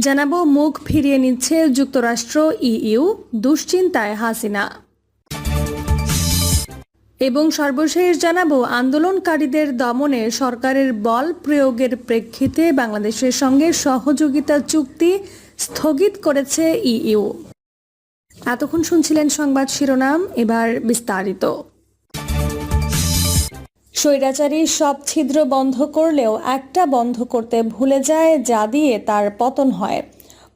জানাব, মুখ ফিরিয়ে নিচ্ছে যুক্তরাষ্ট্র, ইইউ, দুশ্চিন্তায় হাসিনা। এবং সর্বশেষ জানাব, আন্দোলনকারীদের দমনে সরকারের বল প্রয়োগের প্রেক্ষিতে বাংলাদেশের সঙ্গে সহযোগিতা চুক্তি স্থগিত করেছে ইইউ। এতক্ষণ শুনছিলেন সংবাদ শিরোনাম, এবার বিস্তারিত। স্বৈরাচারী সব ছিদ্র বন্ধ করলেও একটা বন্ধ করতে ভুলে যায় যা দিয়ে তার পতন হয়।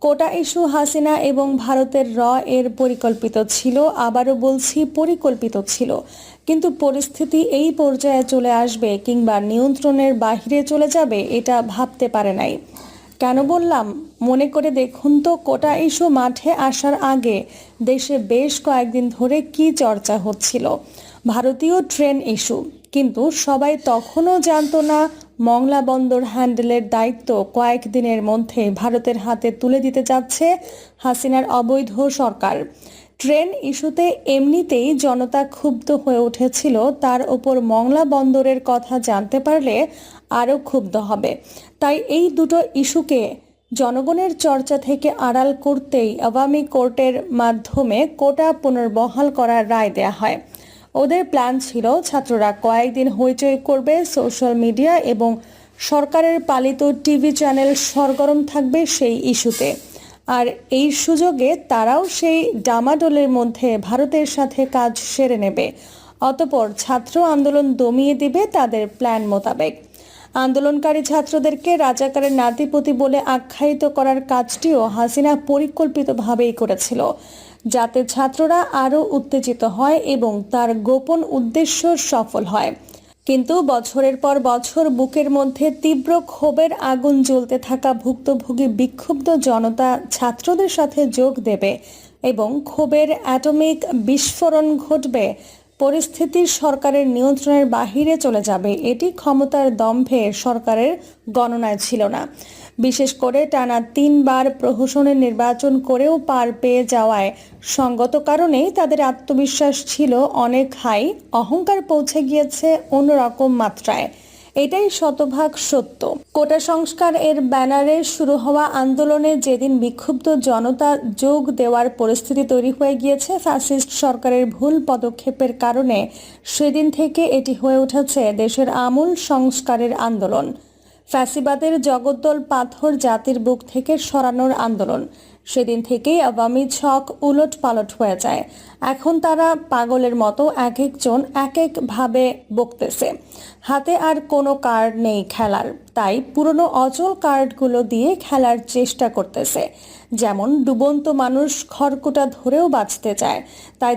কোটা ইস্যু হাসিনা এবং ভারতের র এর পরিকল্পিত ছিল, আবারও বলছি পরিকল্পিত ছিল। কিন্তু পরিস্থিতি এই পর্যায়ে চলে আসবে কিংবা নিয়ন্ত্রণের বাহিরে চলে যাবে এটা ভাবতে পারে নাই। কেন বললাম? মনে করে দেখুন তো, কোটা ইস্যু মাঠে আসার আগে দেশে বেশ কয়েকদিন ধরে কি চর্চা হচ্ছিল। ভারতীয় ট্রেন ইস্যু। কিন্তু সবাই তখনও জানতো না মংলা বন্দর হ্যান্ডেলের দায়িত্ব কয়েকদিনের মধ্যে ভারতের হাতে তুলে দিতে যাচ্ছে হাসিনার অবৈধ সরকার। ট্রেন ইস্যুতে এমনিতেই জনতা ক্ষুব্ধ হয়ে উঠেছিল, তার ওপর মংলা বন্দরের কথা জানতে পারলে আরও ক্ষুব্ধ হবে। তাই এই দুটো ইস্যুকে জনগণের চর্চা থেকে আড়াল করতেই আওয়ামী কোর্টের মাধ্যমে কোটা পুনর্বহাল করার রায় দেয়া হয়। ওদের প্ল্যান ছিল ছাত্ররা কয়েকদিন হইচই করবে সোশ্যাল মিডিয়া এবং সরকারের পালিত টিভি চ্যানেল সরগরম থাকবে সেই ইস্যুতে। আর এই সুযোগে তারাও সেই ডামাডোলের মধ্যে ভারতের সাথে কাজ সেরে নেবে। অতপর ছাত্র আন্দোলন দমিয়ে দিবে তাদের প্ল্যান মোতাবেক। আন্দোলনকারী ছাত্রদেরকে রাজাকারের নাতিপতি বলে আখ্যায়িত করার কাজটিও হাসিনা পরিকল্পিতভাবেই করেছিল, যাতে ছাত্ররা আরও উত্তেজিত হয় এবং তার গোপন উদ্দেশ্য সফল হয়। কিন্তু বছরের পর বছর বুকের মধ্যে তীব্র ক্ষোভের আগুন জ্বলতে থাকা ভুক্তভোগী বিক্ষুব্ধ জনতা ছাত্রদের সাথে যোগ দেবে এবং ক্ষোভের অ্যাটমিক বিস্ফোরণ ঘটবে পরিস্থিতির সরকারের নিয়ন্ত্রণের বাহিরে চলে যাবে, এটি ক্ষমতার দম্ভে সরকারের গণনায় ছিল না। বিশেষ করে টানা তিনবার প্রহসনের নির্বাচন করেও পার পেয়ে যাওয়ায় সঙ্গত কারণেই তাদের আত্মবিশ্বাস ছিল অনেক হাই, অহংকার পৌঁছে গিয়েছে অন্যরকম মাত্রায়। এটাই শতভাগ সত্য। কোটা সংস্কার এর ব্যানারে শুরু হওয়া আন্দোলনে যেদিন বিক্ষুব্ধ জনতা যোগ দেওয়ার পরিস্থিতি তৈরি হয়ে গিয়েছে ফ্যাসিস্ট সরকারের ভুল পদক্ষেপের কারণে, সেদিন থেকে এটি হয়ে উঠেছে দেশের আমূল সংস্কারের আন্দোলন। ফ্যাসিবাদের জগদ্দল পাথর জাতির বুক থেকে সরানোর আন্দোলন। সেদিন থেকেই আওয়ামী ছক উলট পালট হয়ে যায়। এখন তারা পাগলের মতো এক একজন এক একভাবে বকতেছে। হাতে আর কোনো কার্ড নেই খেলার। তাই পুরনো অচল কার্ডগুলো দিয়ে খেলার চেষ্টা করতেছে। যেমন ডুবন্ত মানুষ খড়কুটা ধরেও বাঁচতে চায়। তাই